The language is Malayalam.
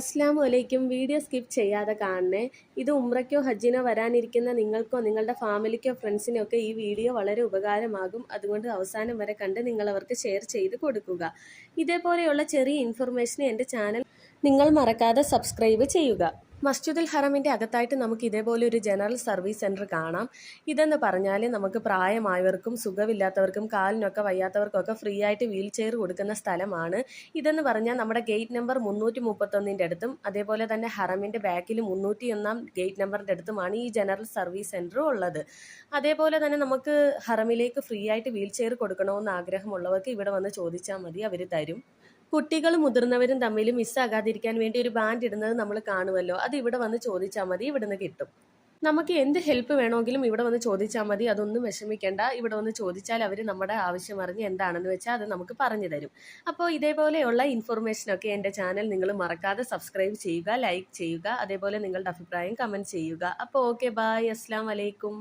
അസ്ലാമു അലൈക്കും. വീഡിയോ സ്കിപ്പ് ചെയ്യാതെ കാണണേ. ഇത് ഉമ്രയ്ക്കോ ഹജ്ജിനോ വരാനിരിക്കുന്ന നിങ്ങൾക്കോ നിങ്ങളുടെ ഫാമിലിക്കോ ഫ്രണ്ട്സിനോ ഒക്കെ ഈ വീഡിയോ വളരെ ഉപകാരമാകും. അതുകൊണ്ട് അവസാനം വരെ കണ്ട് നിങ്ങളവർക്ക് ഷെയർ ചെയ്ത് കൊടുക്കുക. ഇതേപോലെയുള്ള ചെറിയ ഇൻഫർമേഷന് എന്റെ ചാനൽ നിങ്ങൾ മറക്കാതെ സബ്സ്ക്രൈബ് ചെയ്യുക. മസ്ജിദുൽ ഹറമിന്റെ അകത്തായിട്ട് നമുക്ക് ഇതേപോലെ ഒരു ജനറൽ സർവീസ് സെന്റർ കാണാം. ഇതെന്ന് പറഞ്ഞാൽ നമുക്ക് പ്രായമായവർക്കും സുഖമില്ലാത്തവർക്കും കാലിനൊക്കെ വയ്യാത്തവർക്കൊക്കെ ഫ്രീ ആയിട്ട് വീൽ ചെയർ കൊടുക്കുന്ന സ്ഥലമാണ്. ഇതെന്ന് പറഞ്ഞാൽ നമ്മുടെ ഗേറ്റ് നമ്പർ മുന്നൂറ്റി മുപ്പത്തൊന്നിന്റെ അടുത്തും അതേപോലെ തന്നെ ഹറമിന്റെ ബാക്കിൽ മുന്നൂറ്റി ഒന്നാം ഗേറ്റ് നമ്പറിന്റെ അടുത്തുമാണ് ഈ ജനറൽ സർവീസ് സെന്റർ ഉള്ളത്. അതേപോലെ തന്നെ നമുക്ക് ഹറമിലേക്ക് ഫ്രീ ആയിട്ട് വീൽ ചെയർ കൊടുക്കണമെന്ന് ആഗ്രഹമുള്ളവർക്ക് ഇവിടെ വന്ന് ചോദിച്ചാൽ മതി അവർ തരും. കുട്ടികളും മുതിർന്നവരും തമ്മിൽ മിസ്സാകാതിരിക്കാൻ വേണ്ടി ഒരു ബാൻഡ് ഇടുന്നത് നമ്മൾ കാണുമല്ലോ. അത് ഇവിടെ വന്ന് ചോദിച്ചാൽ മതി ഇവിടുന്ന് കിട്ടും. നമുക്ക് എന്ത് ഹെൽപ്പ് വേണമെങ്കിലും ഇവിടെ വന്ന് ചോദിച്ചാൽ മതി അതൊന്നും വിഷമിക്കേണ്ട. ഇവിടെ വന്ന് ചോദിച്ചാൽ അവർ നമ്മുടെ ആവശ്യം അറിഞ്ഞ് എന്താണെന്ന് വെച്ചാൽ അത് നമുക്ക് പറഞ്ഞു തരും. അപ്പോൾ ഇതേപോലെയുള്ള ഇൻഫർമേഷനൊക്കെ എന്റെ ചാനൽ നിങ്ങൾ മറക്കാതെ സബ്സ്ക്രൈബ് ചെയ്യുക ലൈക്ക് ചെയ്യുക അതേപോലെ നിങ്ങളുടെ അഭിപ്രായം കമന്റ് ചെയ്യുക. അപ്പോൾ ഓക്കെ ബായ് അസ്സാം വലൈക്കും